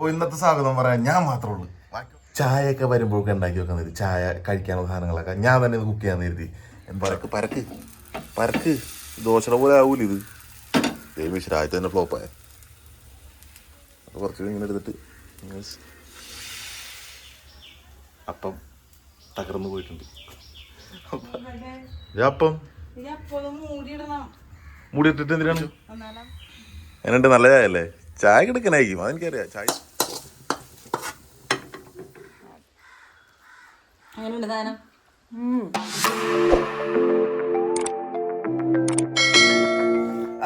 അപ്പോൾ ഇന്നത്തെ സ്വാഗതം പറയാൻ ഞാൻ മാത്രമേ ഉള്ളൂ. ചായയൊക്കെ വരുമ്പോഴൊക്കെ ഉണ്ടാക്കി വെക്കാൻ നേരി ചായ കഴിക്കാനുള്ള സാധനങ്ങളൊക്കെ ഞാൻ തന്നെ ഇത് കുക്ക് ചെയ്യാൻ കരുതി. പരക്ക് പരക്ക് പരക്ക്. ദോശയുടെ പോലെ ആവൂല ഇത്? ദേവീഷ് രാജ്യത്ത് തന്നെ ഫ്ലോപ്പായ അപ്പോൾ കുറച്ച് ഇങ്ങനെ എടുത്തിട്ട് അപ്പം തകർന്നു പോയിട്ടുണ്ട്. അപ്പം മൂടി മൂടിയിട്ടിട്ട് എന്തിനാണ്? എന്നുണ്ട് നല്ല ചായ അല്ലേ ചായ കിടക്കനായിരിക്കും അതെനിക്കറിയാം. ചായ അങ്ങനെയുണ്ട് സാധനം.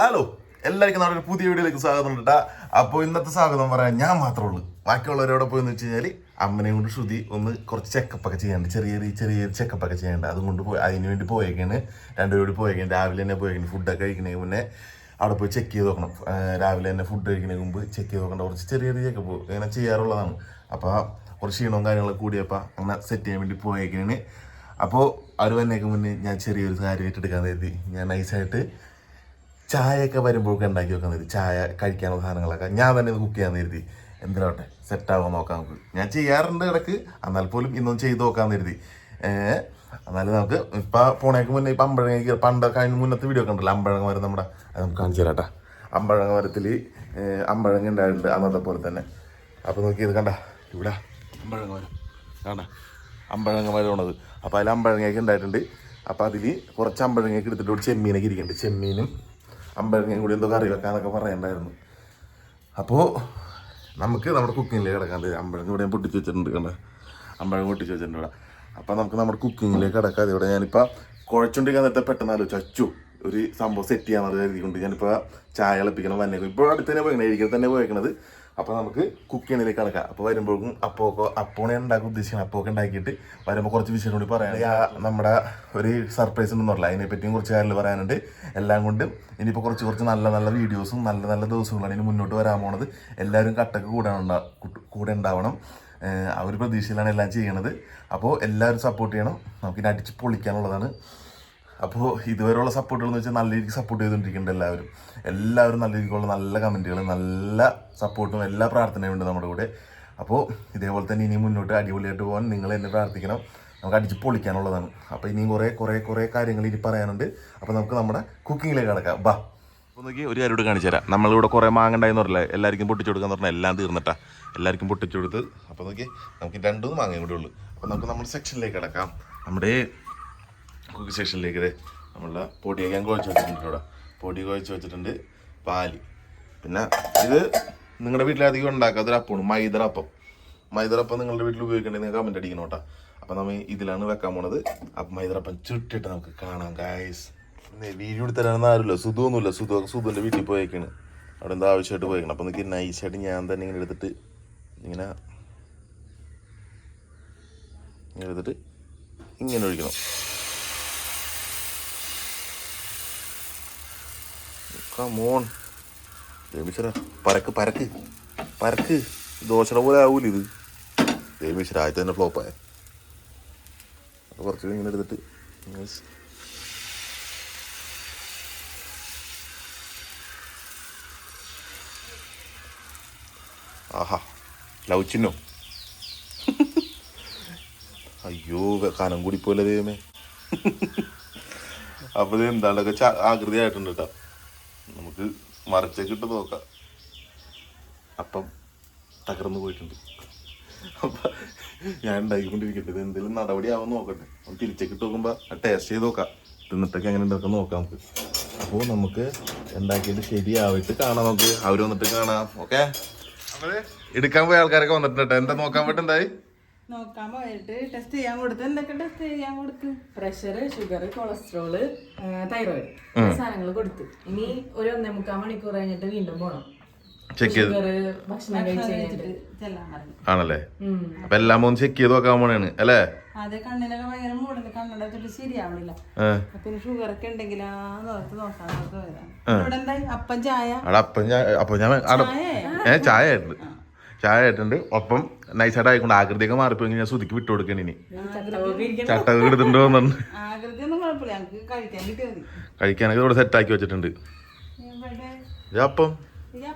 ഹലോ എല്ലാവർക്കും നമ്മുടെ ഒരു പുതിയ വീഡിയോയിലേക്ക് സ്വാഗതം ഉണ്ട് അപ്പോൾ ഇന്നത്തെ സ്വാഗതം പറയാൻ ഞാൻ മാത്രമേ ഉള്ളൂ. ബാക്കിയുള്ളവരോടെ പോയെന്ന് വെച്ച് കഴിഞ്ഞാൽ അമ്മനെ കൊണ്ട് ശ്രുതി ഒന്ന് കുറച്ച് ചെക്കപ്പ് ഒക്കെ ചെയ്യാണ്ട്. ചെറിയ ചെറിയ ചെറിയ ചെക്കപ്പ് ഒക്കെ ചെയ്യേണ്ട. അതുകൊണ്ട് പോയി അതിന് വേണ്ടി പോയേക്കാണ്. രണ്ടുപേരോട് പോയേക്കാണ്. രാവിലെ തന്നെ പോയേക്കാണ്. ഫുഡൊക്കെ കഴിക്കണേ മുന്നേ അവിടെ പോയി ചെക്ക് ചെയ്ത് നോക്കണം. രാവിലെ തന്നെ ഫുഡ് കഴിക്കുന്നതിന് മുമ്പ് ചെക്ക് ചെയ്ത് നോക്കേണ്ട. കുറച്ച് ചെറിയ ചെറിയ ചെക്കപ്പ് ഇങ്ങനെ ചെയ്യാറുള്ളതാണ്. അപ്പോൾ കുറച്ച് ക്ഷീണവും കാര്യങ്ങളൊക്കെ കൂടിയപ്പോൾ അങ്ങനെ സെറ്റ് ചെയ്യാൻ വേണ്ടി പോയേക്കാണ് അപ്പോൾ അവർ വന്നേക്ക് മുന്നേ ഞാൻ ചെറിയൊരു കാര്യം ഏറ്റെടുക്കാൻ കരുതി. ഞാൻ നൈസായിട്ട് ചായയൊക്കെ വരുമ്പോഴൊക്കെ ഉണ്ടാക്കി വെക്കാൻ കരുതി. ചായ കഴിക്കാനുള്ള സാധനങ്ങളൊക്കെ ഞാൻ തന്നെ ഇത് കുക്ക് ചെയ്യാൻ കരുതി. എന്തിനാവട്ടെ സെറ്റാവാൻ നോക്കാം നമുക്ക്. ഞാൻ ചെയ്യാറുണ്ട് ഇടയ്ക്ക്. എന്നാൽ പോലും ഇന്നും ചെയ്ത് നോക്കാൻ കരുതി. എന്നാലും നമുക്ക് ഇപ്പം പോണേക്ക് മുന്നേ ഇപ്പം അമ്പഴങ്ങ പണ്ട് കഴിഞ്ഞ മുന്നത്തെ വീഡിയോ ഒക്കെ ഉണ്ടല്ലോ അമ്പഴങ്ങ മരം നമ്മുടെ അത് നമുക്ക് കാണിച്ചു തരാട്ടാ അമ്പഴങ്ങ മരത്തിൽ അമ്പഴങ്ങ ഉണ്ടായിട്ടുണ്ട് അന്നത്തെ പോലെ തന്നെ. അപ്പോൾ നോക്കി ഇത് കണ്ട ഇവിടെ. അമ്പഴങ്ങ മരം കാണാ? അമ്പഴങ്ങ മരമാണത് അപ്പോൾ അതിൽ അമ്പഴങ്ങയൊക്കെ ഉണ്ടായിട്ടുണ്ട് അപ്പോൾ അതിൽ കുറച്ച് അമ്പഴങ്ങയൊക്കെ എടുത്തിട്ട് ചെമ്മീനൊക്കെ ഇരിക്കുന്നുണ്ട് ചെമ്മീനും അമ്പഴങ്ങയും കൂടി എന്തോ കറി വെക്കാന്നൊക്കെ പറയണ്ടായിരുന്നു. അപ്പോൾ നമുക്ക് നമ്മുടെ കുക്കിങ്ങിലേക്ക് കിടക്കാണ്ട് അമ്പഴങ്ങ ഇവിടെ പൊട്ടിച്ച് വെച്ചിട്ടുണ്ട് കണ്ട? അമ്പഴങ്ങ പൊട്ടിച്ച് വെച്ചിട്ടുണ്ട് അപ്പോൾ നമുക്ക് നമ്മുടെ കുക്കിങ്ങിലേക്ക് കിടക്കാതെ ഇവിടെ ഞാനിപ്പോൾ കുഴച്ചുകൊണ്ടിരിക്കാൻ നേരത്തെ പെട്ടെന്ന് ആലോചിച്ചു. അച്ചു ഒരു സംഭവം സെറ്റ് ചെയ്യാമെന്ന് കരുതിക്കൊണ്ട് ഞാനിപ്പോൾ ചായ ഇളപ്പിക്കണം വന്നേക്കും ഇപ്പോൾ അടുത്ത് തന്നെ പോയിക്കണേ. ഇരിക്കുന്നത് തന്നെ പോയിക്കണത്. അപ്പോൾ നമുക്ക് കുക്ക് ചെയ്യുന്നതിലേക്ക് കിടക്കാം. അപ്പോൾ വരുമ്പോഴും അപ്പോക്കോ അപ്പോണെ ഉണ്ടാക്കി ഉദ്ദേശിക്കണം. അപ്പോക്കെ ഉണ്ടാക്കിയിട്ട് വരുമ്പോൾ കുറച്ച് വിഷയം കൂടി പറയാം നമ്മുടെ ഒരു സർപ്രൈസ് ഉണ്ടെന്ന് പറഞ്ഞില്ല? അതിനെപ്പറ്റിയും കുറച്ച് കാര്യങ്ങൾ പറയാനുണ്ട്. എല്ലാം കൊണ്ടും ഇനിയിപ്പോൾ കുറച്ച് കുറച്ച് നല്ല നല്ല വീഡിയോസും നല്ല നല്ല ദിവസങ്ങളാണ് ഇനി മുന്നോട്ട് വരാൻ പോണത്. എല്ലാവരും കട്ടക്ക് കൂടെ കൂടെ ഉണ്ടാവണം. ആ ഒരു പ്രതീക്ഷയിലാണ് എല്ലാം ചെയ്യണത്. അപ്പോൾ എല്ലാവരും സപ്പോർട്ട് ചെയ്യണം. നമുക്കിനി അടിച്ച് പൊളിക്കാനുള്ളതാണ്. അപ്പോൾ ഇതുവരെയുള്ള സപ്പോർട്ടുകൾ എന്ന് വെച്ചാൽ നല്ല രീതിക്ക് സപ്പോർട്ട് ചെയ്തുകൊണ്ടിരിക്കുന്നുണ്ട് എല്ലാവരും. എല്ലാവരും നല്ല രീതിക്കുള്ള നല്ല കമന്റുകൾ നല്ല സപ്പോർട്ടും എല്ലാ പ്രാർത്ഥനയും ഉണ്ട് നമ്മുടെ കൂടെ. അപ്പോൾ ഇതേപോലെ തന്നെ ഇനി മുന്നോട്ട് അടിപൊളിയായിട്ട് പോകാൻ നിങ്ങൾ എന്നെ പ്രാർത്ഥിക്കണം. നമുക്ക് അടിച്ച് പൊളിക്കാനുള്ളതാണ്. അപ്പോൾ ഇനിയും കുറേ കുറേ കുറേ കാര്യങ്ങൾ ഇനി പറയാനുണ്ട്. അപ്പോൾ നമുക്ക് നമ്മുടെ കുക്കിങ്ങിലേക്ക് കിടക്കാം. ബാ. അപ്പോൾ നോക്കി ഒരു കാര്യം കൂടെ കാണിച്ചു തരാം. നമ്മളിവിടെ കുറേ മാങ്ങ ഉണ്ടായെന്ന് പറഞ്ഞില്ല? എല്ലാവർക്കും പൊട്ടിച്ചു കൊടുക്കാന്ന് പറഞ്ഞാൽ എല്ലാം തീർന്നിട്ടാ. എല്ലാവർക്കും പൊട്ടിച്ചു കൊടുത്ത് അപ്പോൾ നോക്കി നമുക്ക് രണ്ടും മാങ്ങയും കൂടെ ഉള്ളൂ. അപ്പോൾ നമുക്ക് നമ്മുടെ സെക്ഷനിലേക്ക് കിടക്കാം. നമ്മുടെ കുക്ക് സെക്ഷനിലേക്ക് ഇതേ നമ്മളെ പൊടിയൊക്കെ ഞാൻ കുഴച്ച് വെച്ചിട്ടുണ്ട് ഇവിടെ. പൊടി കുഴച്ച് വെച്ചിട്ടുണ്ട് പാൽ. പിന്നെ ഇത് നിങ്ങളുടെ വീട്ടിലധികം ഉണ്ടാക്കാത്തൊരു അപ്പമാണ് മൈദറപ്പം മൈദറപ്പം നിങ്ങളുടെ വീട്ടിൽ ഉപയോഗിക്കണ്ടെങ്കിൽ നിങ്ങൾ കമന്റ് അടിക്കണം കേട്ടോ. അപ്പം നമ്മൾ ഇതിലാണ് വെക്കാൻ പോണത്. അപ്പം മൈദറപ്പം ചുട്ടിട്ട് നമുക്ക് കാണാം ഗായസ് വീഡിയോ എടുത്തരാനൊന്നും ആരുമില്ല. സുധു ഒന്നുമില്ല സുധു സുധുവിന്റെ വീട്ടിൽ പോയേക്കാണ്. അവിടെ എന്താ ആവശ്യമായിട്ട് പോയേക്കണം. അപ്പം എനിക്ക് നൈസായിട്ട് ഞാൻ തന്നെ ഇങ്ങനെ എടുത്തിട്ട് ഇങ്ങനെ എടുത്തിട്ട് ഇങ്ങനെ ഒഴിക്കണം. കമോൺ ദേവീശ്വര പരക്ക് പരക്ക് പരക്ക്. ദോശയുടെ പോലെ ആവൂല ഇത്? ദേവീശ്വര ആദ്യത്തെ തന്നെ ഫ്ലോപ്പായ അപ്പോൾ കുറച്ച് ഇങ്ങനെ എടുത്തിട്ട് ആഹാ ലവ് ചിന്നോ അയ്യോ കനം കൂടി പോലെ ദൈവമേ അപ്പോൾ എന്താണ്ടൊക്കെ ആകൃതി ആയിട്ടുണ്ട് കേട്ടോ. നമുക്ക് മറിച്ചേക്കിട്ട് നോക്കാം. അപ്പം തകർന്നു പോയിട്ടുണ്ട്. അപ്പം ഞാൻ ഉണ്ടാക്കിക്കൊണ്ടിരിക്കട്ടെ. ഇത് എന്തെങ്കിലും നടപടി ആവാൻ നോക്കട്ടെ. നമുക്ക് തിരിച്ചേക്കിട്ട് നോക്കുമ്പോൾ ടേസ്റ്റ് ചെയ്ത് നോക്കാം. തിന്നിട്ടൊക്കെ എങ്ങനെ ഉണ്ടാക്കാൻ നോക്കാം നമുക്ക്. അപ്പോൾ നമുക്ക് ഉണ്ടാക്കിയിട്ട് ശരിയാവിട്ട് കാണാം നമുക്ക്. അവർ വന്നിട്ട് കാണാം. ഓക്കെ എടുക്കാൻ പോയ ആൾക്കാരൊക്കെ വന്നിട്ടുണ്ട് എന്താ നോക്കാൻ പറ്റുണ്ടായി നോക്കാൻ പോയിട്ട് ടെസ്റ്റ് ചെയ്യാൻ കൊടുത്ത്. എന്തൊക്കെ ടെസ്റ്റ് ചെയ്യാൻ കൊടുത്ത്? പ്രഷർ ഷുഗർ കൊളസ്ട്രോൾ തൈറോയിഡ് സാധനങ്ങൾ കൊടുത്തു. ഇനി ഒരു ഒന്നേ മുക്കാൽ മണിക്കൂർ കഴിഞ്ഞിട്ട് വീണ്ടും പോണം. ചെക്ക് ചെയ്ത്. ആണല്ലേ? അപ്പൊ എല്ലാം ഒന്ന് ചെക്ക് ചെയ്ത് നോക്കാൻ പോണേണ് അല്ലേ? അതെ കണ്ണിനൊക്കെ ഭയങ്കര മൂടുന്നു കണ്ണട തൊട്ട് ശരിയാവണില്ല. പിന്നെ ഷുഗർ ഒക്കെ ഉണ്ടെങ്കിലാ നോർത്ത് നോക്കാൻ നോക്ക് വരാം. ഇവിടെ എന്തായി അപ്പം ചായ? അപ്പം ഞാൻ ചായ ചായ ആയിട്ടുണ്ട് ഒപ്പം നൈസായിട്ട് ആയിക്കൊണ്ട് ആകൃതിയൊക്കെ മാറിപ്പോയി ഞാൻ സുതിക്ക് വിട്ടു കൊടുക്കണി ഇനി. ചട്ടമൊക്കെ ഇരിക്കണം. ചട്ട എടുത്തിട്ടുണ്ടോ എന്നുണ്ട് കഴിക്കാനൊക്കെ ഇവിടെ സെറ്റ് ആക്കി വെച്ചിട്ടുണ്ട്. ഇത് അപ്പം? ഇത്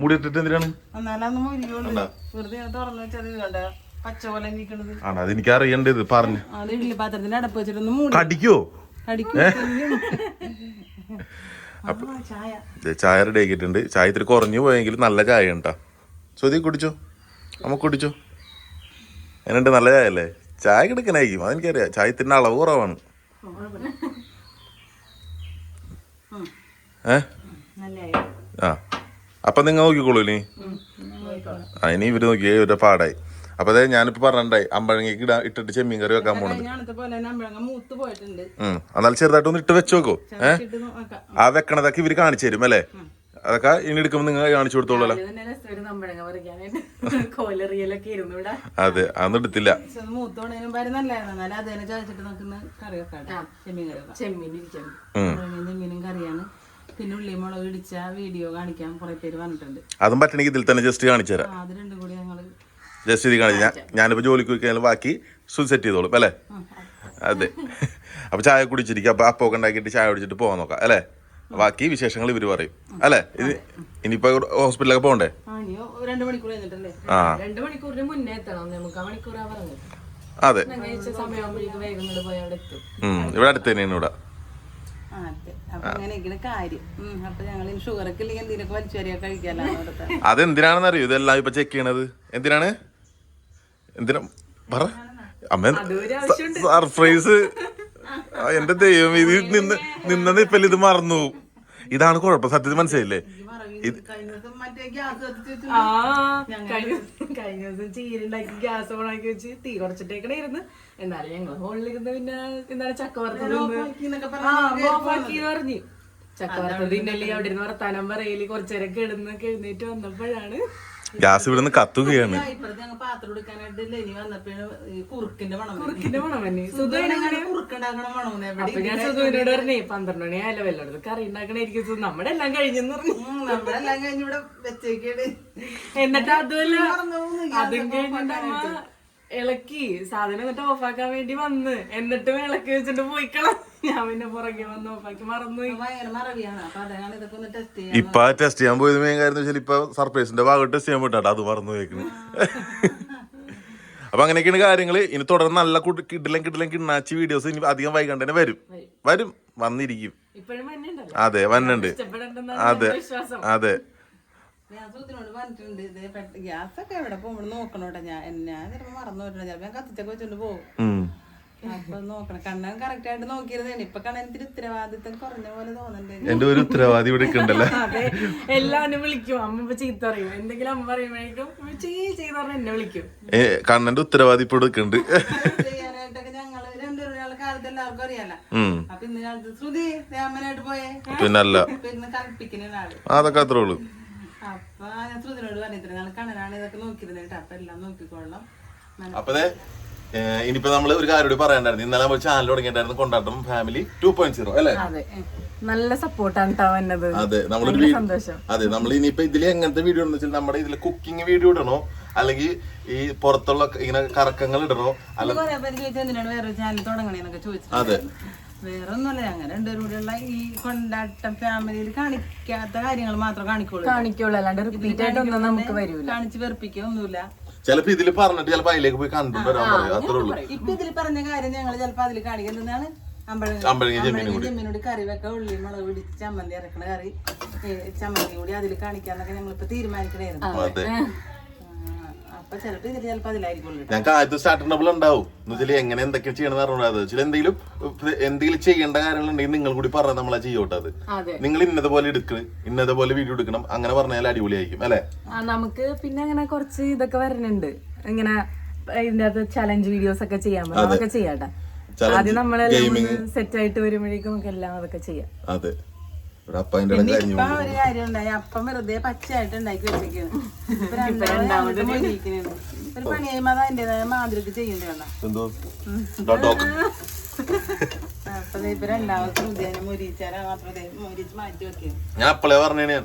മൂടി ഇട്ടിട്ട് എന്തിനാണ്? ആണ് പറഞ്ഞു. അത് പാത്രത്തിന്റെ അടപ്പ് വെച്ചിട്ടൊന്ന് മൂടി. കടിക്കോ? ആ, ചായ. റെഡി ആക്കിയിട്ടുണ്ട്. ചായ ഇത്തിരി കുറഞ്ഞു പോയെങ്കിൽ നല്ല ചായ ഉണ്ടാ സ്വതി കുടിച്ചോ? അമ്മ കുടിച്ചോ? എന്നുണ്ട് നല്ല ചായ അല്ലേ? ചായ കിടക്കനായിരിക്കും അതെനിക്കറിയാം. ചായ ഇത്തിരി അളവ് കുറവാണ്. ഏ? ആ. അപ്പൊ നിങ്ങൾ നോക്കിക്കോളൂ ഇനി. ആ ഇനി ഇവർ നോക്കിയേ ഇവരുടെ പാടായി. അപ്പൊ അതെ ഞാനിപ്പോ പറഞ്ഞിട്ടുണ്ടായി അമ്പഴങ്ങയ്ക്ക് ഇടാ ഇട്ടിട്ട് ചെമ്മീൻ കറി വെക്കാൻ പോണത്. എന്നാൽ ചെറുതായിട്ടൊന്ന് ഇട്ട് വെച്ചോക്കോ ഏ? ആ വെക്കണതൊക്കെ ഇവർ കാണിച്ചു തരും അല്ലേ? അതൊക്കെ ഇനി എടുക്കുമ്പോ നിങ്ങൾ കാണിച്ചു കൊടുത്തോളൂ അതെ അതൊന്നും എടുത്തില്ല. പിന്നെ ഉള്ളി മുളക് ഇടിച്ച വീഡിയോ കാണിക്കാൻ കുറെ പേര് പറഞ്ഞിട്ടുണ്ട് അതും പറ്റണെങ്കിൽ ഇതിൽ തന്നെ ജസ്റ്റ് കാണിച്ചു തരാം. ആ, അത് രണ്ടും കൂടി ഞങ്ങൾ ജസ്റ്റ് ഇത് കാണിച്ചു ഞാൻ ഞാനിപ്പോൾ ജോലിക്ക് പോയിക്കഴിഞ്ഞാൽ ബാക്കി സെറ്റ് ചെയ്തോളും അല്ലേ? അതെ. അപ്പോൾ ചായ കുടിച്ചിരിക്കുക അപ്പോൾ അപ്പൊക്കെ ഉണ്ടാക്കിയിട്ട് ചായ കുടിച്ചിട്ട് പോകാൻ നോക്കാം അല്ലേ? ബാക്കി വിശേഷങ്ങൾ ഇവർ പറയും അല്ലേ? ഇത് ഇനിയിപ്പോ ഹോസ്പിറ്റലൊക്കെ പോകണ്ടേ? ആ അതെ. ഇവിടെ അടുത്ത് തന്നെയാണ് ഇവിടെ. അതെന്തിനാണെന്ന് അറിയോ ഇതെല്ലാം ഇപ്പൊ ചെക്ക് ചെയ്യണത്. എന്തിനാണ്? എന്തിനാ? പറ. അമ്മ സർപ്രൈസ്. എന്റെ ദൈവം ഇത് നിന്ന് നിന്നത് ഇപ്പൊ ഇത് മറന്നു. ഇതാണ് കുഴപ്പം. സത്യത്തിൽ മനസ്സിലായില്ലേ? കഴിഞ്ഞ ദിവസം ചീരുണ്ടാക്കി ഗ്യാസ് ഓണാക്കി വെച്ച് തീ കുറച്ചിട്ടേക്കണായിരുന്നു എന്നാലും ഞങ്ങൾ ഹോളിലിരുന്ന് പിന്നെ എന്താണ് ചക്ക വറുത്തത് പറഞ്ഞു ചക്ക വറുത്തത് ഇന്നലെ അവിടെ ഇരുന്ന് വർത്താനം പറയൽ കുറച്ചേരം കിടന്ന് എഴുന്നേറ്റ് വന്നപ്പോഴാണ് ഗ്യാസ് കത്തുകയാണ്. പന്ത്രണ്ട് മണി ആയാലും വല്ലടത്ത് കറി ഉണ്ടാക്കണായിരിക്കും നമ്മുടെ എല്ലാം കഴിഞ്ഞെന്ന് പറഞ്ഞു. ഇവിടെ എന്നിട്ട് അതുമല്ല അതും കഴിഞ്ഞിട്ട് അമ്മ ഇളക്കി സാധനം എന്നിട്ട് ഓഫാക്കാൻ വേണ്ടി വന്ന്. എന്നിട്ടും ഇളക്കി വെച്ചിട്ട് പോയിക്കളാം. ഞാൻ പിന്നെ പുറകെ വന്ന് ഓഫാക്കി മറന്നു ഇപ്പൊ ടെസ്റ്റ് ചെയ്യാൻ പോയത് മെയിൻ കാര്യം വെച്ചാൽ ഇപ്പൊ സർപ്രൈസിന്റെ ഭാഗം ടെസ്റ്റ് ചെയ്യാൻ പോയിട്ടാ അത് മറന്നു പോയിക്കണ്. അപ്പൊ അങ്ങനെയൊക്കെയാണ് കാര്യങ്ങൾ. ഇനി തുടർന്ന് നല്ല കിടിലം കിടിലം കിണ്ണാച്ചി വീഡിയോസ് ഇനി അധികം വൈകാണ്ട് തന്നെ വരും. വരും. വന്നിരിക്കും. അതെ വന്നുണ്ട് ഇഷ്ടപ്പെടണ്ടെന്നാണ് അതെ വിശ്വാസം. അതെ. ഞാൻ സുഹൃത്തിനോട് പറഞ്ഞിട്ടുണ്ട് ഇത് ഗ്യാസ് ഒക്കെ എവിടെ പോകുമ്പോൾ നോക്കണോട്ടെ ഞാൻ ഞാൻ മറന്നു പോയിട്ടുണ്ട് ഞാൻ കത്തിച്ചൊക്കെ വെച്ചോണ്ട് പോകും ഉം. അപ്പൊ നോക്കണം. കണ്ണൻ കറക്റ്റ് ആയിട്ട് നോക്കിയിരുന്നേന് ഇപ്പൊ കണ്ണനത്തിന് ഉത്തരവാദിത്തം കുറഞ്ഞ പോലെ തോന്നുന്നുണ്ട്. എന്റെ ഒരു ഉത്തരവാദി ഇവിടെ ഉണ്ടല്ലോ അതെ. എല്ലാവരും വിളിക്കും. അമ്മ ഇപ്പൊ ചീത്ത പറയും. എന്തെങ്കിലും അമ്മ പറയുമ്പോഴേക്കും ചെയ് ചെയ്ത് പറഞ്ഞ എന്നെ വിളിക്കും. കണ്ണന്റെ ഉത്തരവാദി ഇപ്പൊ എടുക്കുന്നുണ്ട് പിന്നല്ല അതൊക്കെ അത്രേ ഉള്ളൂ. അപ്പൊ ഞാൻ ശ്രുതിനോട് പറഞ്ഞിട്ട് നാളെ കണ്ണനാണ് ഇതൊക്കെ നോക്കിയിരുന്നിട്ട് അപ്പൊ എല്ലാം ഇനിയിപ്പോ നമ്മൾ ഒരു കാര്യം കൂടി പറയണ്ടായിരുന്നു. ഇന്നലെ നമ്മൾ ചാനൽ തുടങ്ങിയിട്ടായിരുന്നു കൊണ്ടാട്ടം ഫാമിലി ടു പോയിന്റ് സീറോ അല്ലേ? അതെ. നല്ല സപ്പോർട്ടാണ് വന്നത്. അതെ നമ്മൾ അതെ നമ്മൾ ഇനിയിപ്പോ ഇതിൽ എങ്ങനത്തെ വീഡിയോ എന്ന് വെച്ചാൽ നമ്മുടെ ഇതിൽ കുക്കിംഗ് വീഡിയോ ഇടണോ? അല്ലെങ്കിൽ ഈ പുറത്തുള്ള ഇങ്ങനെ കറക്കങ്ങൾ ഇടണോ? അല്ലെങ്കിൽ അതെ. വേറെ ഒന്നുമല്ല ഞങ്ങൾ രണ്ടുപേരും കൂടെയുള്ള ഈ കൊണ്ടാട്ടം ഫാമിലിയിൽ കാണിക്കാത്ത കാര്യങ്ങൾ മാത്രം കാണിക്കുള്ളൂ. കാണിക്കുള്ളൂ അല്ലാണ്ട് റിപ്പീറ്റ് ആയിട്ടൊന്നും നമുക്ക് വരൂല. കാണിച്ച് വെറുപ്പിക്കുക ഒന്നുമില്ല. ചിലപ്പോ ഇതിൽ പറഞ്ഞിട്ട് ചിലപ്പോ അതിലേക്ക് പോയി കണ്ടിട്ട് വരാൻ പറയും അത്രേ ഉള്ളൂ. ഇപ്പൊ ഇതിൽ പറഞ്ഞ കാര്യം ഞങ്ങൾ ചിലപ്പോ അതിൽ കാണിക്കുന്നതാണ് അമ്പഴങ്ങ ജമ്മിനോട് കറി വെക്ക ഉള്ളി മുളക് പിടിച്ച് ചമ്മന്തി ഇറക്കണ കറി. ചമ്മന്തി കൂടി അതിൽ കാണിക്കാന്നൊക്കെ ഞങ്ങളിപ്പോ തീരുമാനിക്കണായിരുന്നു അതെ ആ, അപ്പൊ ചിലപ്പോ ഇതിൽ ചിലപ്പോ അതിലായിരിക്കുള്ളൂ ഞങ്ങൾക്ക് ആദ്യത്തെ സ്റ്റാർട്ടിംഗ് ഡബിൾ ഉണ്ടാവും. എന്ന് വെച്ചാൽ എങ്ങനെ എന്തൊക്കെ ചെയ്യണമെന്ന് അറിഞ്ഞൂടാ വെച്ചാൽ എന്തെങ്കിലും എന്തെങ്കിലും ചെയ്യേണ്ട കാര്യങ്ങളുണ്ടെങ്കിൽ നിങ്ങൾ കൂടി പറഞ്ഞാൽ നമ്മളെ ചെയ്യോട്ടെ അത്. അതെ. നിങ്ങൾ ഇന്നതുപോലെ എടുക്കണം ഇന്നതുപോലെ വീഡിയോ എടുക്കണം അങ്ങനെ പറഞ്ഞാൽ അടിപൊളിയായിരിക്കും അല്ലെ? ആ നമുക്ക് പിന്നെ അങ്ങനെ കുറച്ച് ഇതൊക്കെ വരുന്നുണ്ട് ഇങ്ങനെ ഇതിന്റെ അകത്ത് ചലഞ്ച് വീഡിയോസ് ഒക്കെ ചെയ്യാൻ പറ്റും. അതൊക്കെ ചെയ്യാട്ടെ ആദ്യം നമ്മളെല്ലാം സെറ്റ് ആയിട്ട് വരുമ്പോഴേക്കും നമുക്ക് എല്ലാം അതൊക്കെ ചെയ്യാം. അതെ. ഇവിടെ അപ്പന്റെ ഇടം കഴിഞ്ഞു ഇപ്പൊ ഒരു കാര്യം ഉണ്ടായി അപ്പം വെറുതെ പച്ചയായിട്ട് ഉണ്ടാക്കി വെച്ചേക്കാണ്. ഇപ്പൊ രണ്ടാമത് മൊരിയിക്കണേണ്. ഒരു അത് അതിന്റേതായ എന്തോ? ഡോക്ക് അപ്പൊ ദേ ഇപ്പൊ രണ്ടാമത് ഹൃദയം മൊരിച്ചാൽ മാത്രം ദേ മൊരിച്ച് മാറ്റി വെക്കുകയാണ് ഞാൻ അപ്പളേ പറഞ്ഞേ ഞാൻ.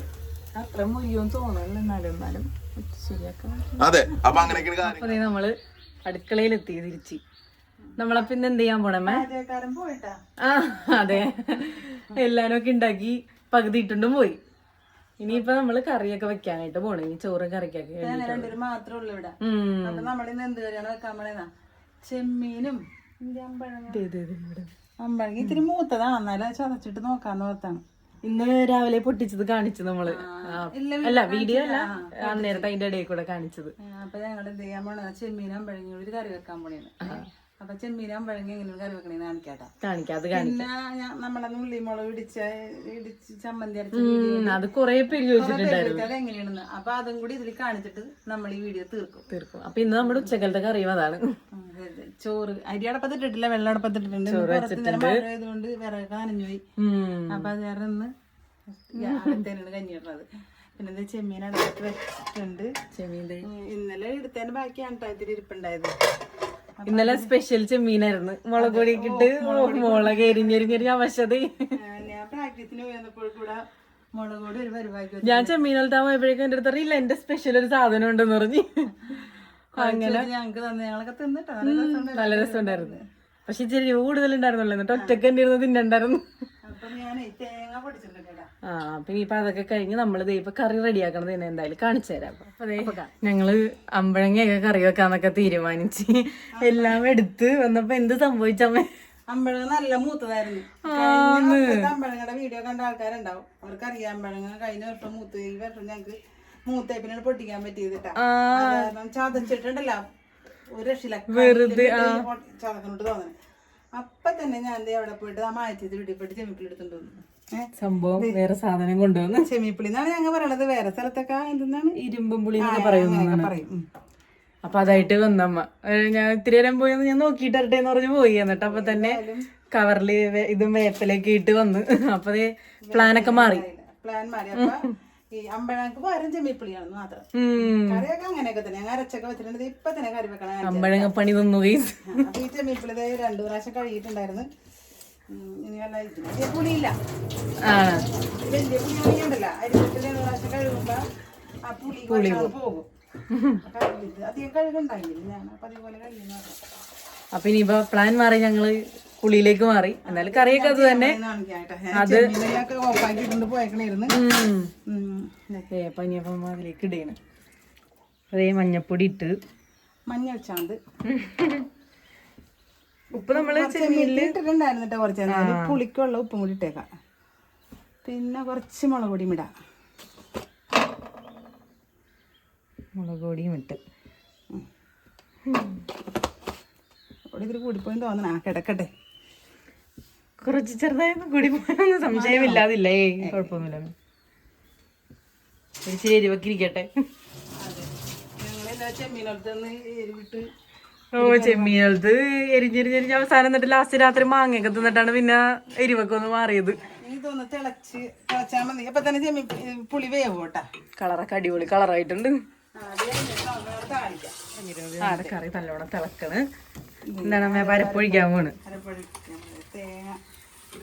അത്ര മുരിയൊന്നും തോന്നുന്നില്ല എന്നാലും എന്നാലും ശരിയാക്കാം അതെ അപ്പൊ അങ്ങനെയൊക്കെയാണ് കാര്യം അപ്പൊ ദേ നമ്മൾ അടുക്കളയിലെത്തി തിരിച്ച്. നമ്മളപ്പൊ പിന്നെ എന്ത് ചെയ്യാൻ പോണമ്മേ ആ അതെ. എല്ലാരും ഒക്കെ ഉണ്ടാക്കി പകുതി ഇട്ടുണ്ടും പോയി. ഇനിയിപ്പൊ നമ്മൾ കറിയൊക്കെ വെക്കാനായിട്ട് പോണു. ഇനി ചോറും കറിക്കൊക്കെ ഞാൻ രണ്ടുപേരും മാത്രമേ ഉള്ളൂ ഇവിടെ. നമ്മളിന്ന് എന്ത് കറിയാണ് വെക്കാൻ പോണേന്നാ? ചെമ്മീനും അമ്പഴങ്ങ. ദേ, ദേ, ദേ, ഇവിടെ. അമ്പഴങ്ങ. ഇത്തിരി മൂത്തതാണ് എന്നാലും അത് ചതച്ചിട്ട് നോക്കാന്ന് ഓർത്താണ്. ഇന്ന് രാവിലെ പൊട്ടിച്ചത് കാണിച്ചു നമ്മൾ. അല്ല വീഡിയോ അല്ല. അന്നേരത്തെ അതിന്റെ ഇടയിൽ കൂടെ കാണിച്ചത്. അപ്പൊ ഞങ്ങൾ എന്ത് ചെയ്യാൻ പോണ ചെമ്മീനും അമ്പഴങ്ങിയും ഒരു കറി വെക്കാൻ പോണേന്ന്. അപ്പൊ ചെമ്മീനാൻ അമ്പഴങ്ങ എങ്ങനെയാണ് കറി വെക്കണേ കാണിക്കാട്ടാ. കാണിക്കാം അത് കാണിക്കാം. പിന്നെ ഞാൻ നമ്മളെ ഉള്ളി മുളക് ഇടിച്ച ഇടിച്ച് ചമ്മന്തി അരച്ച ഉം, അത് കൊറേ പേര് ചോദിച്ചിട്ടുണ്ടായിരുന്നു. അത് എങ്ങനെയാണെന്ന്. അപ്പൊ അതും കൂടി ഇതിൽ കാണിച്ചിട്ട് നമ്മൾ ഈ വീഡിയോ തീർക്കും. തീർക്കും. അപ്പൊ ഇന്ന് നമ്മുടെ ഉച്ചക്കലത്തെ കറിയും അതാണ്. ആ, അതെ. ചോറ്. അരി അടപ്പത്തിട്ടിട്ടില്ല വെള്ളം അടപ്പത്തിട്ടിട്ടുണ്ട് ഇന്ന് പുറത്ത് ഇന്നലെ മഴ ആയതുകൊണ്ട് വിറകൊക്കെ നനഞ്ഞുപോയി ഉം. അപ്പൊ അത് കാരണം ഇന്ന് തന്നെയാണ് കഞ്ഞിടുന്നത് പിന്നെ ഇത് ചെമ്മീൻ വെച്ചിട്ടുണ്ട്. ചെമ്മീൻ ദേ. ഉം, ഇന്നലെ എടുത്തതിന് ബാക്കിയാണ് കേട്ടോ ഇതിൽ ഇരിപ്പുണ്ടായത്. ഇന്നലെ സ്പെഷ്യൽ ചെമ്മീനായിരുന്നു മുളക് പൊടി ഇട്ടിട്ട് മുളക് എരിഞ്ഞെരിഞ്ഞെരിഞ്ഞ അവശത ഞാൻ പ്രാക്ടീസിന് പോയപ്പോൾ കൂടെ മുളക് പൊടി ഒരു പരിപാടി ഞാൻ ചെമ്മീനൽത്താൻ പോയപ്പോഴേക്കും എന്റെ അടുത്ത് അറിയില്ല എന്റെ സ്പെഷ്യൽ ഒരു സാധനം ഉണ്ടെന്ന് പറഞ്ഞു. അങ്ങനെ. ഞങ്ങൾക്ക് തന്നെ ഞങ്ങളൊക്കെ തിന്നിട്ടോ. നല്ല രസമുണ്ടായിരുന്നു. പക്ഷെ ഇച്ചിരി കൂടുതൽ ഉണ്ടായിരുന്നല്ലോ എന്നിട്ട് ഒറ്റയ്ക്ക് തന്നെ ഇരുന്ന് തിന്നണ്ടായിരുന്നു. ആ അപ്പൊ ഇപ്പൊ അതൊക്കെ കഴിഞ്ഞ് നമ്മൾ ഇപ്പൊ കറി റെഡിയാക്കണത് തന്നെ എന്തായാലും കാണിച്ചു തരാം. അപ്പൊ ദേ ഞങ്ങൾ അമ്പഴങ്ങയൊക്കെ കറി വെക്കാന്നൊക്കെ തീരുമാനിച്ച് എല്ലാം എടുത്ത് വന്നപ്പോ എന്ത് സംഭവിച്ചമ്മേ? അമ്പഴങ്ങ നല്ല മൂത്തതായിരുന്നു. അമ്പഴങ്ങയുടെ വീഡിയോ കണ്ട ആൾക്കാരുണ്ടാവും. അവർക്കറിയാം അമ്പഴങ്ങ കഴിഞ്ഞ വർഷം മൂത്ത് ഈ വർഷം ഞങ്ങക്ക് മൂത്തേപ്പിനോട് പൊട്ടിക്കാൻ പറ്റിയത് കാരണം ചതച്ചിട്ടുണ്ടല്ലോ. ഒരു രക്ഷയില്ല. വെറുതെ ചതക്കനോട്ട് തോന്നണേ. അപ്പൊ തന്നെ ഞാൻ ദേ അവിടെ പോയിട്ട് ആ മാറ്റിയത് വീട്ടിൽ പോയിട്ട് ചെമ്മിപ്പിളി എടുത്തോണ്ട് വന്നു. സംഭവം വേറെ സാധനം കൊണ്ടുവന്ന്. ചെമ്മിപ്പിളി എന്നാണ് ഞങ്ങൾ പറയണത്. വേറെ സ്ഥലത്തൊക്കെ എന്തെന്നാണ്? ഇരുമ്പും പുളി എന്നൊക്കെ പറയുന്നു. അപ്പൊ അതായിട്ട് വന്നമ്മ. ഞാൻ ഇത്തിരി നേരം പോയി ഞാൻ നോക്കിയിട്ട് വരട്ടെ എന്ന് പറഞ്ഞു പോയി. എന്നിട്ട് അപ്പൊ തന്നെ കവറിൽ ഇതും വേപ്പിലേക്ക് ഇട്ട് വന്ന്. അപ്പൊ പ്ലാനൊക്കെ മാറി. പ്ലാൻ മാറി. ഈ അമ്പഴങ്ങൾക്ക് പകരം ചെമ്മിപ്പിളിയാണ് മാത്രം. കറിയൊക്കെ അങ്ങനെയൊക്കെ തന്നെ. ഞാൻ അരച്ചൊക്കെ വെച്ചിട്ടുണ്ട്. ഇപ്പൊ തന്നെ കറി വെക്കണം അമ്പഴങ്ങ പണി തന്നു അപ്പൊ ഈ ചെമ്മിപ്പിളി രണ്ടു പ്രാവശ്യം കഴുകിയിട്ടുണ്ടായിരുന്നു. ഇനി വലിയ പുളിയില്ല. വലിയ പുളി ഉണ്ടല്ലോ. അരിച്ചിട്ട് രണ്ടു പ്രാവശ്യം കഴുകുമ്പോ ആ പുളി പോകും. അധികം കഴുകുണ്ടായില്ല ഞാൻ. അപ്പൊ അതേപോലെ കഴുകുന്ന അപ്പൊ ഇനിയിപ്പോ പ്ലാൻ മാറി ഞങ്ങൾ പുളിയിലേക്ക് മാറി. എന്നാലും കറിയൊക്കെ അത് തന്നെ. അത് പനിയപ്പം അതിലേക്ക് ഇടയാണ് അതേ മഞ്ഞപ്പൊടി ഇട്ട്. മഞ്ഞ വെച്ചാണ്ട് ഉപ്പ് നമ്മൾ ഇട്ടിട്ടുണ്ടായിരുന്നു കേട്ടോ കുറച്ച്. പുളിക്കുള്ള ഉപ്പും കൂടി ഇട്ടേക്കാം. പിന്നെ കുറച്ച് മുളക് പൊടിയും ഇടാം. മുളക് പൊടിയും ഇട്ട്. ഇവിടെ ഇതിൽ കൂടിപ്പോയി തോന്നണ. ആ കിടക്കട്ടെ. കുറച്ച് ചെറുതായിരുന്നു കൂടി പോയൊന്നും സംശയമില്ലാതില്ല കുഴപ്പമൊന്നുമില്ല. ഒരു എരിവൊക്കെ ഇരിക്കട്ടെ ഓ ചെമ്മീനടുത്ത് എരിഞ്ഞെരിഞ്ഞെരിഞ്ഞ് അവസാനം എന്നിട്ട് ലാസ്റ്റ് രാത്രി മാങ്ങയൊക്കെ തിന്നിട്ടാണ് പിന്നെ എരിവൊക്കെ ഒന്ന് മാറിയത്. കളറൊക്കെ അടിപൊളി കളറായിട്ടുണ്ട്. ആടെ കറി നല്ലോണം തിളക്കണ്. എന്താണ് അമ്മ പരപ്പൊഴിക്കാൻ പോണ്. തേങ്ങ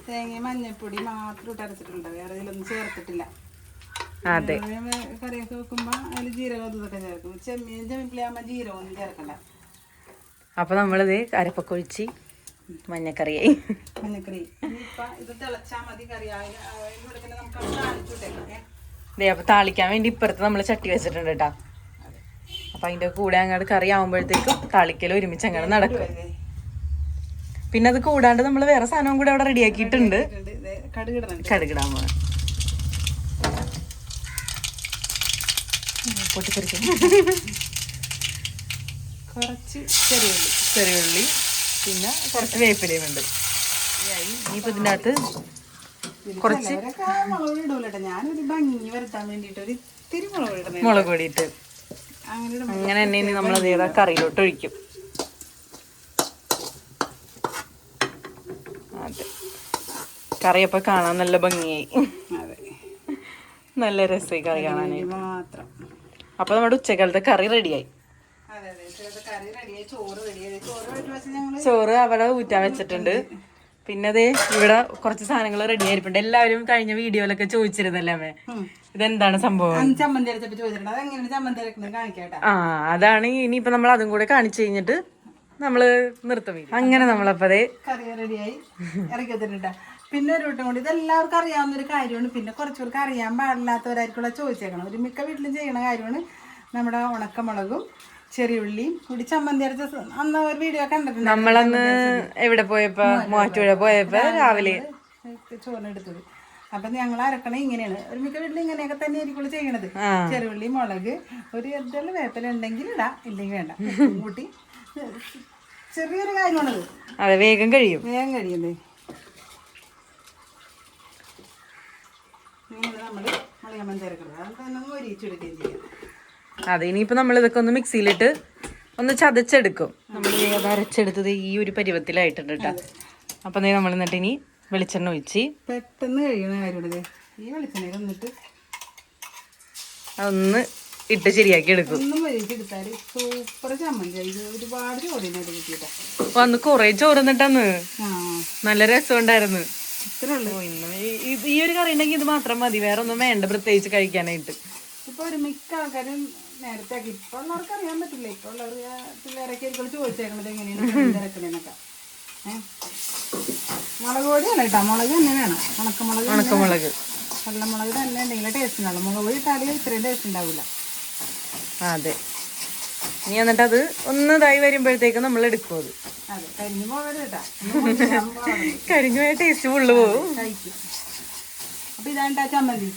തേങ്ങ മഞ്ഞപ്പൊടി മാത്രം ഇട്ട് അരച്ചിട്ടുണ്ട്. വേറെ ഇതിലൊന്നും ചേർത്തിട്ടില്ല. അതെ. കറിയൊക്കെ വെക്കുമ്പോ അതിൽ ജീരകം ഇതൊക്കെ ചേർക്കും. ചെമ്മീൻ ആകുമ്പോൾ ജീരകം ഒന്നും ചേർക്കണ്ട. അപ്പൊ നമ്മളിത് അരപ്പൊക്കെ ഒഴിച്ച് മഞ്ഞക്കറിയായി. മഞ്ഞക്കറി. ഇത് തിളച്ചാൽ മതി കറി. അതിന് അതിലൂടെ പിന്നെ നമുക്ക് ദേ അപ്പൊ താളിക്കാൻ വേണ്ടി ഇപ്പുറത്ത് നമ്മൾ ചട്ടി വെച്ചിട്ടുണ്ട് കേട്ടാ. അപ്പൊ അതിന്റെ കൂടെ അങ്ങോട്ട് കറി ആവുമ്പോഴത്തേക്കും താളിക്കൽ ഒരുമിച്ച് അങ്ങോട്ട് നടക്കും. പിന്നെ അത് കൂടാണ്ട് നമ്മൾ വേറെ സാധനവും കൂടെ അവിടെ റെഡിയാക്കിയിട്ടുണ്ട്. കടുകിടാൻ പൊട്ടിത്തെറിക്കും. കുറച്ച് ചെറിയ ഉള്ളി. ചെറിയ ഉള്ളി പിന്നെ കുറച്ച് വേപ്പിലയും ഉണ്ട്. ഇനിയിപ്പോ ഇതിനകത്ത് കുറച്ച് മുളക് പൊടി ഇടൂല ഞാനൊരു ഭംഗി വരുത്താൻ വേണ്ടിയിട്ട് ഒരു ഇത്തിരി മുളക് ഇടുന്നത് മുളക് അങ്ങനെ തന്നെ ഇനി ഏതാ കറിയിലോട്ട് ഒഴിക്കും അതെ കറിയപ്പോ കാണാൻ നല്ല ഭംഗിയായി. അതെ. നല്ല രസമായി കറി കാണാൻ മാത്രം. അപ്പൊ നമ്മുടെ ഉച്ചക്കാലത്തെ കറി റെഡിയായി. ചോറ് അവിടെ ഊറ്റാൻ വെച്ചിട്ടുണ്ട്. പിന്നെ അതെ ഇവിടെ കുറച്ച് സാധനങ്ങൾ റെഡി ആയിരിപ്പുണ്ട്. എല്ലാവരും കഴിഞ്ഞ വീഡിയോയിലൊക്കെ ചോദിച്ചിരുന്നല്ലേ അമ്മേ? ഇതെന്താണ് സംഭവം? ആ അതാണ് ഇനിയിപ്പോ നമ്മൾ അതും കൂടെ കാണിച്ചു കഴിഞ്ഞിട്ട് നമ്മൾ നിർത്തും. അങ്ങനെ നമ്മളപ്പതേ കറി റെഡിയായി. ഇറക്കി പിന്നെ ഒരു വട്ടം കൂടി. ഇതെല്ലാവർക്കും അറിയാവുന്ന ഒരു കാര്യമാണ്. പിന്നെ കുറച്ച് പേർക്ക് അറിയാൻ പാടില്ലാത്തവരായിരിക്കുള്ള ചോദിച്ചേക്കണം. ഒരു മിക്ക വീട്ടിലും ചെയ്യണ കാര്യമാണ് നമ്മുടെ ഉണക്കമുളകും ചെറിയുള്ളിയും കൂടി ചമ്മന്തി അരച്ച അന്ന് ഒരു വീഡിയോ കണ്ടിട്ടുണ്ട് നമ്മളന്ന് എവിടെ പോയപ്പോ? മൂവാറ്റുപുഴ പോയപ്പോ രാവിലെ. ചോറിനെടുത്തത് അപ്പൊ ഞങ്ങൾ അരക്കണ ഇങ്ങനെയാണ്. ഒരു മിക്ക വീട്ടിൽ ഇങ്ങനെയൊക്കെ തന്നെ ആയിരിക്കും ചെയ്യണത് ചെറുള്ളി മുളക് ഒരു എന്തെങ്കിലും വേപ്പല ഉണ്ടെങ്കിൽ ഇടാ. ഇല്ലെങ്കിൽ വേണ്ട. കൂട്ടി. ചെറിയൊരു കാര്യമാണത്. അതെ വേഗം കഴിയും. വേഗം കഴിയുന്നേ ഇങ്ങനെ നമ്മൾ അത് തന്നെ ഒരിച്ചെടുക്കുകയും ചെയ്യാം. അതെ ഇനിയിപ്പോ നമ്മൾ ഇതൊക്കെ ഒന്ന് മിക്സിയിലിട്ട് ഒന്ന് ചതച്ചെടുക്കും. നമ്മൾ അത് അരച്ചെടുത്തത് ഈ ഒരു പരുവത്തിലായിട്ടുണ്ട് കേട്ടോ. അപ്പൊ നമ്മൾ എന്നിട്ട് ഇനി വെളിച്ചെണ്ണ ഒഴിച്ച് പെട്ടെന്ന് കഴിയണ കാര്യമുണ്ട് ഈ വെളിച്ചെണ്ണ വന്നിട്ട് അതൊന്ന് ഇട്ട് ശരിയാക്കി എടുക്കും. അന്ന് കൊറേ ചോറുന്നിട്ടന്ന് ആ. നല്ല രസമുണ്ടായിരുന്നു. ഇത്രേ ഇന്ന് ഈ- ഒരു കറി ഉണ്ടെങ്കിൽ ഇത് മാത്രം മതി. വേറെ ഒന്നും വേണ്ട പ്രത്യേകിച്ച് കഴിക്കാനായിട്ട്. ഇപ്പൊ ഒരു മിക്ക ആൾക്കാരും നേരത്തെ ഇപ്പൊ ഉള്ളവർക്ക് അറിയാൻ പറ്റില്ല. ഇപ്പൊ ഉള്ളവർക്ക് ചോദിച്ചേക്കണത് എങ്ങനെയാണ് ഏഹ് മുളക് പൊടിയല്ല കേട്ടോ. മുളക് തന്നെ വേണം. ഉണക്കമുളക് ഉണക്കമുളക്. വെള്ളമുളക് തന്നെ ഉണ്ടെങ്കിൽ ടേസ്റ്റ് ഉണ്ടാവും മുളക് പൊടി ഇട്ടാൽ ഇത്രയും ടേസ്റ്റ് ഉണ്ടാവില്ല അതെ. ഇനി എന്നിട്ട് അത് ഒന്ന് ഇതായി വരുമ്പോഴത്തേക്ക് നമ്മൾ എടുക്കും അത്. കരിഞ്ഞു പോയ ടേസ്റ്റ് ഫുള്ള് ചമ്മന്തി?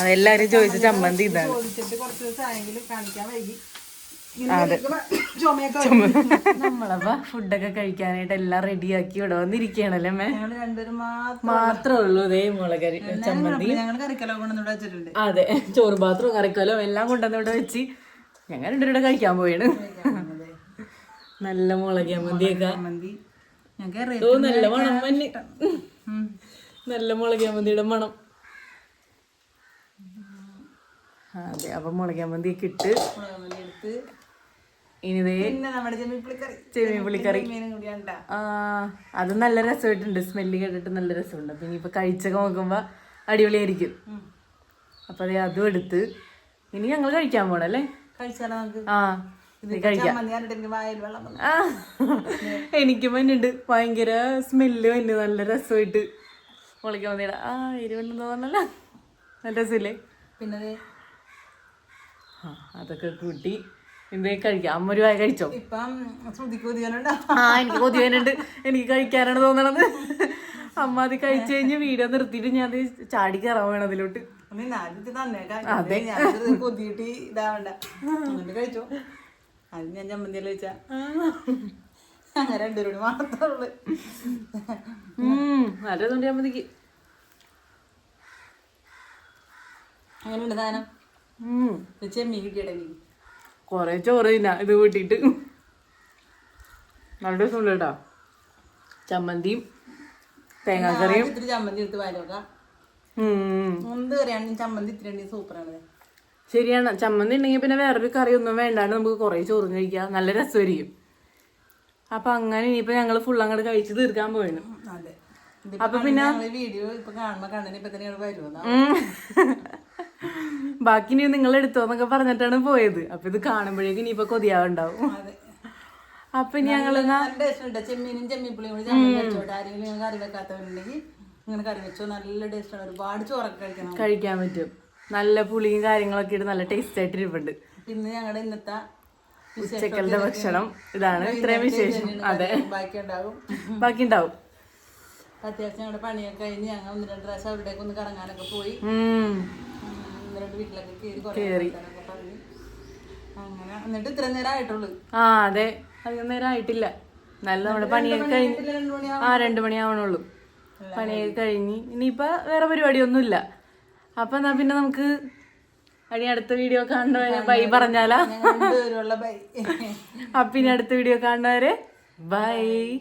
അതെല്ലാരും ചോദിച്ച ചമ്മന്തി ഇതാണ്. നമ്മളപ്പ ഫുഡൊക്കെ കഴിക്കാനായിട്ട് എല്ലാം റെഡിയാക്കി ഇവിടെ വന്നിരിക്കണല്ലേ മേ ഞങ്ങൾ രണ്ടുപേരും മാത്രം മാത്രമേ ഉള്ളൂ ഇതേ മുളകരി ചമ്മന്തി. അതെ ചോറ് പാത്രവും കറിക്കലോ എല്ലാം കൊണ്ടുവന്ന് ഇവിടെ വെച്ച്. ഞങ്ങൾ രണ്ടുപേരുടെ കഴിക്കാൻ പോയാണ് നല്ല മുളക് ചമ്മന്തിയൊക്കെ നല്ല മണം മഞ്ഞ് നല്ല മുളക് ചമ്മന്തിയുടെ മണം. അതെ അപ്പൊ മുളക് ചമ്മന്തിയൊക്കെ ഇട്ട് എടുത്ത് ഇനി ദേ പിന്നെ നമ്മുടെ ചെമ്മിപ്പുളിക്കറി ചെമ്മീൻ പുളിക്കറി മീനും കൂടി ആ അത് നല്ല രസമായിട്ടുണ്ട്. സ്മെല്ല് കേട്ടിട്ട് നല്ല രസമുണ്ട്. അപ്പൊ ഇനിയിപ്പോ കഴിച്ചൊക്കെ നോക്കുമ്പോ അടിപൊളിയായിരിക്കും. അപ്പൊ അതെ അതും എടുത്ത് ഇനി ഞങ്ങൾ കഴിക്കാൻ പോണല്ലേ? എനിക്ക് മഞ്ഞുണ്ട് ഭയങ്കര സ്മെല്ല് മഞ്ഞ് നല്ല രസമായിട്ട്. മുളയ്ക്കാൻ മതിയുടെ ആ എരിവുണ്ടെന്ന് തോന്നല്ല നല്ല രസമില്ലേ? പിന്നെ ആ അതൊക്കെ കൂട്ടി. എന്തേ കഴിക്കാം. അമ്മ ഒരു വായ കഴിച്ചോ? ഇപ്പം ആ എനിക്ക് കൊതിയാനുണ്ട് എനിക്ക് കഴിക്കാനാണ് തോന്നണത്. അമ്മ അത് കഴിച്ചു കഴിഞ്ഞ് വീഡിയോ നിർത്തിയിട്ട് ഞാൻ അത് ചാടി കയറാൻ വേണം അതിലോട്ട്. കൊതിയിട്ട് ഇതാവണ്ട. എന്നിട്ട് കഴിച്ചു? അത് ഞാൻ ചമ്മന്തി വെച്ചാ? അങ്ങനെ രണ്ടുപേരോട് മാത്രമേ ഉള്ളു. നല്ല രസമുണ്ട് ചമ്മന്തിക്ക്. അങ്ങനെയുണ്ട് സാധനം? ചെമ്മീൻ കിട്ടിയട കൊറേ ചോറ് തിന്നാ ഇത് കൂട്ടിയിട്ട്. നല്ല രസമുണ്ട് കേട്ടോ. ചമ്മന്തിയും തേങ്ങാക്കറിയും. ചമ്മന്തി എടുത്ത്. എന്ത് കറിയാണ് ചമ്മന്തി സൂപ്പറാണ്. ശരിയാണ്. ചമ്മന്തി ഉണ്ടെങ്കിൽ പിന്നെ വേറൊരു കറി ഒന്നും വേണ്ടാണ്ട് നമുക്ക് കുറേ ചോറും കഴിക്കാം. നല്ല രസമായിരിക്കും. അപ്പൊ അങ്ങനെ ഇനിയിപ്പോ ഞങ്ങൾ ഫുൾ അങ്ങോട്ട് കഴിച്ച് തീർക്കാൻ പോയിന് അതെ. അപ്പൊ പിന്നെ വീഡിയോ ഇപ്പൊ കാണുമ്പോ കണ്ടന് ഇപ്പൊ തന്നെ വരുമോ ബാക്കി ഇനി നിങ്ങൾ എടുത്തോന്നൊക്കെ പറഞ്ഞിട്ടാണ് പോയത്. അപ്പൊ ഇത് കാണുമ്പോഴേക്കും ഇനിയിപ്പൊ കൊതിയാവുണ്ടാവും. അപ്പൊ ഇനി ഞങ്ങൾ നല്ല ടേസ്റ്റ് ചെമ്മീനും ചെമ്മീൻ പുളിയും കറി വെക്കാത്തവരുണ്ടെങ്കിൽ ഇങ്ങനെ കറി വെച്ചോ നല്ല ടേസ്റ്റ് ഒരുപാട് ചോറൊക്കെ കഴിക്കണം കഴിക്കാൻ പറ്റും. നല്ല പുളിയും കാര്യങ്ങളൊക്കെ ഇട്ട് നല്ല ടേസ്റ്റ് ആയിട്ട് ഇരിപ്പുണ്ട്. പിന്നെ ഞങ്ങളുടെ ഇന്നത്തെ ഉച്ചക്കലത്തെ ഭക്ഷണം. ഇതാണ്. ഇത്രയും വിശേഷം. അതെ. ബാക്കി ഉണ്ടാകും ബാക്കി ഉണ്ടാവും അത്യാവശ്യം ഞങ്ങളുടെ പണിയൊക്കെ കഴിഞ്ഞ് ഞങ്ങൾ ഒന്ന് രണ്ട് പ്രാവശ്യം അവിടേക്ക് ഒന്ന് കറങ്ങാനൊക്കെ പോയി. ഒന്ന് രണ്ട് വീട്ടിലൊക്കെ കയറി അങ്ങനെ. എന്നിട്ട് ഇത്ര നേരം ആയിട്ടുള്ളൂ. ആ അതെ. അധികം നേരം ആയിട്ടില്ല. നല്ല നമ്മുടെ പണിയൊക്കെ കഴിഞ്ഞ് ആ രണ്ടു മണിയാവണുള്ളൂ. പണിയൊക്കെ കഴിഞ്ഞ്. ഇനിയിപ്പോ വേറെ പരിപാടിയൊന്നുമില്ല. അപ്പൊ എന്നാ പിന്നെ നമുക്ക് അടി അടുത്ത വീഡിയോ കാണുന്നവരെ ബൈ പറഞ്ഞാലാ? അപ്പൊ ഇനി അടുത്ത വീഡിയോ കാണുന്നവരെ ബൈ